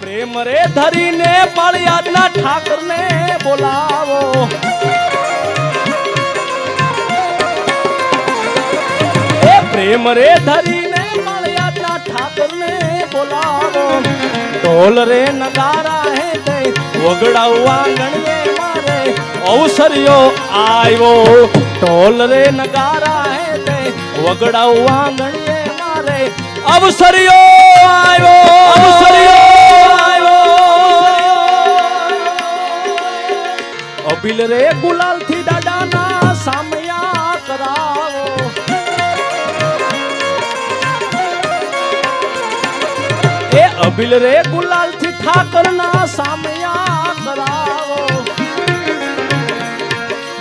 પ્રેમ રે ધરીને પાળિયાદના ઠાકરને બોલાવો. એ પ્રેમ રે ધરીને પાળિયાદના ઠાકરને બોલાવો. ઢોલ રે નગારા હે તે વગડાવવા ગણવે મારે અવસરિયો આવ્યો. ઢોલ રે નગારા હે તે વગડાવવા ગણવે અવસર્યો આવ્યો. અવસરિયો આવ્યો. અબિલ રે ગુલાલથી દાદાના સામયા કરાવો. એ અબિલ રે ગુલાલથી ઠાકરના સામયા કરાવો.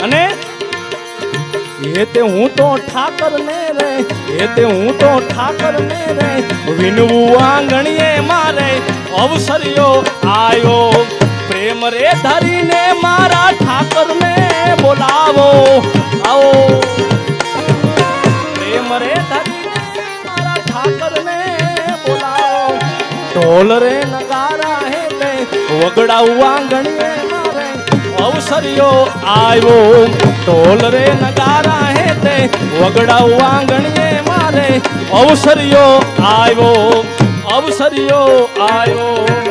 અને એ તે હું તો ઠાકર ને રે, એ તે હું તો ઠાકર ને રે, વિનવું આંગણીએ મારે, અવસર્યો આયો. પ્રેમ રે ધરીને મારા ઠાકર ને બોલાવો, આવો. પ્રેમ રે ધરીને મારા ઠાકર ને બોલાવો. ઢોલ રે નગારા હે તે વગડાવવા અવસર્યો આવ્યો. ઢોલ રે નગારા હે તે વગડાવ ગણીએ મારે. અવસરિયો આવ્યો અવસરિયો આવ્યો.